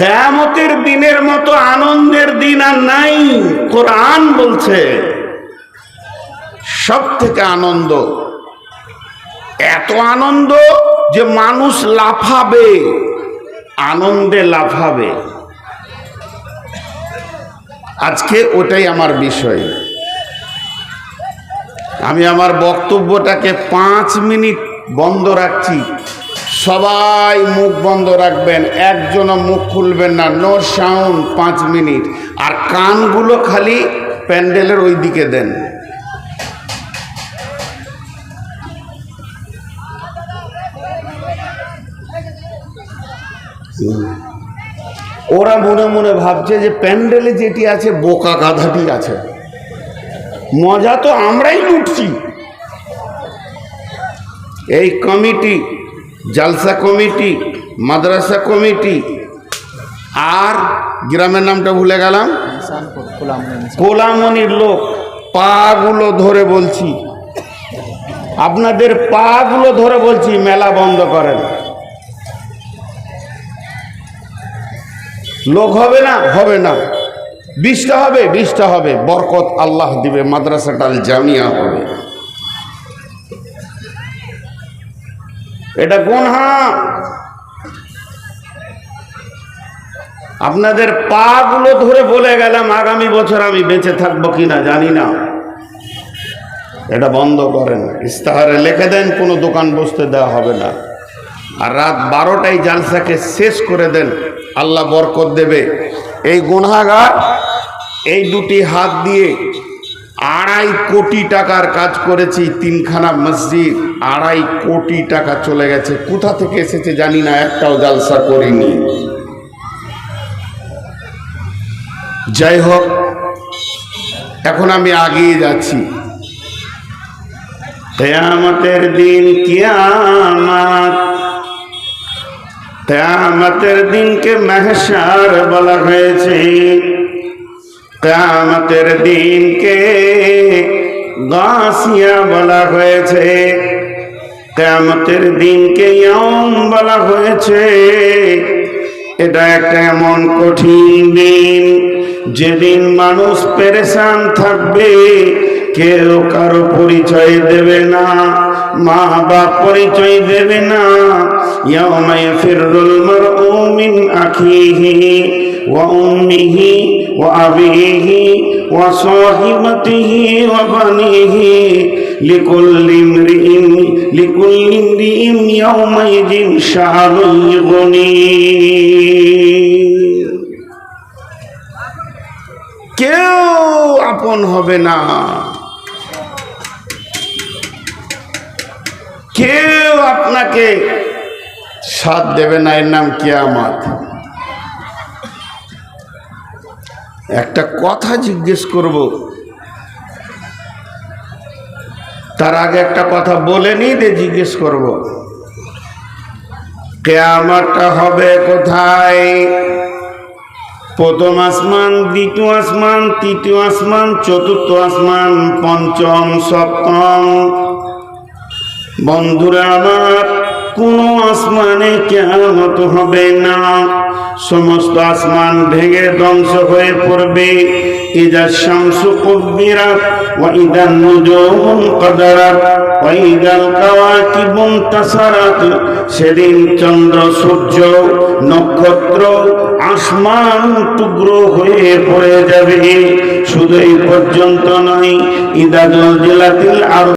কেয়ামতের দিনের মতো আনন্দের দিন আর নাই। কোরআন বলছে সব থেকে আনন্দ। এত আনন্দ যে মানুষ লাফাবে, আনন্দে লাফাবে। আজকে ওটাই আমার বিষয়। আমি আমার বক্তব্যটাকে পাঁচ মিনিট বন্ধ রাখছি। সবাই মুখ বন্ধ রাখবেন, একজনও মুখ খুলবেন না। নো সাউন্ড পাঁচ মিনিট। আর কানগুলো খালি প্যান্ডেলের ওই দিকে দেন। ওরা মনে মনে ভাবছে যে প্যান্ডেলে যেটি আছে, বোকা গাধাটি আছে। মজা তো আমরাই লুটছি। এই কমিটি জালসা কমিটি, মাদ্রাসা কমিটি, আর গ্রামের নামটা ভুলে গেলাম? কোলামনির লোক, পাগুলো ধরে বলছি। আপনাদের পাগুলো ধরে বলছি, মেলা বন্ধ করেন। লোক হবে না? হবে না। বিশটা হবে বিশটা হবে। বরকত আল্লাহ দিবে মাদ্রাসাটাল জামিয়া হবে। এটা গুনহা আপনাদের পা গুলো ধরে বলে গেলাম, আগামী বছর আমি বেঁচে থাকব কিনা জানি না। এটা বন্ধ করেন। ইস্তাহারে লিখে দেন, কোনো দোকান বসতে দেওয়া হবে না। আর রাত বারোটায় জালসাকে শেষ করে দেন, আল্লাহ বরকত দেবে। এই গুনাগার এই দুটি হাত দিয়ে আড়াই কোটি টাকার কাজ করেছি, তিনখানা মসজিদ, আড়াই কোটি টাকা চলে গেছে। কোথা থেকে এসেছে জানি না, একটাও জালসা করিনি। যাই হোক, এখন আমি আগিয়ে যাচ্ছি। কেয়ামতের দিন কিয়ামত, কেয়ামতের দিনকে মেহসার বলা হয়েছে। কেয়ামতের দিনকে গাছিয়া বলা হয়েছে। কেয়ামতের দিনকে ইয়ম বলা হয়েছে। এটা একটা এমন কঠিন দিন। যেদিন মানুষ পেরেশান থাকবে, কেউ কারও পরিচয় দেবে না মা বাপ পরিচয় দেবে না। ইয়াউমা ইয়াফিরুল মারউ মিন আখিহি ওয়া উম্মিহি ওয়া বানিহি লিকুল্লি ইমরিইন লিকুল্লি ইমরিইন ইয়াউমাইযিন শাআনুন ইগনি কেউ আপন হবে না। কেউ আপনাকে সাথ দেবে না। এর নাম কিয়ামত। একটা কথা জিজ্ঞেস করব। তার আগে একটা কথা বলে নি দিয়ে জিজ্ঞেস করব। কেয়ামতটা হবে কোথায়? প্রথম আসমান, দ্বিতীয় আসমান, তৃতীয় আসমান, চতুর্থ আসমান, পঞ্চম, সপ্তম। বন্ধুরা আমার, কোনো আসমানে কেমত হবে না। সমস্ত আসমান ভেঙে ধ্বংস হয়ে পড়বে। ইদা শামসু কুব্বিরাত ওয়া ওয়া তাসারাত। সেদিন চন্দ্র, সূর্য, নক্ষত্র, আসমান টুকরো হয়ে পড়ে যাবে। শুধু এই পর্যন্ত নয়, ইদা জলজিলাতিল আর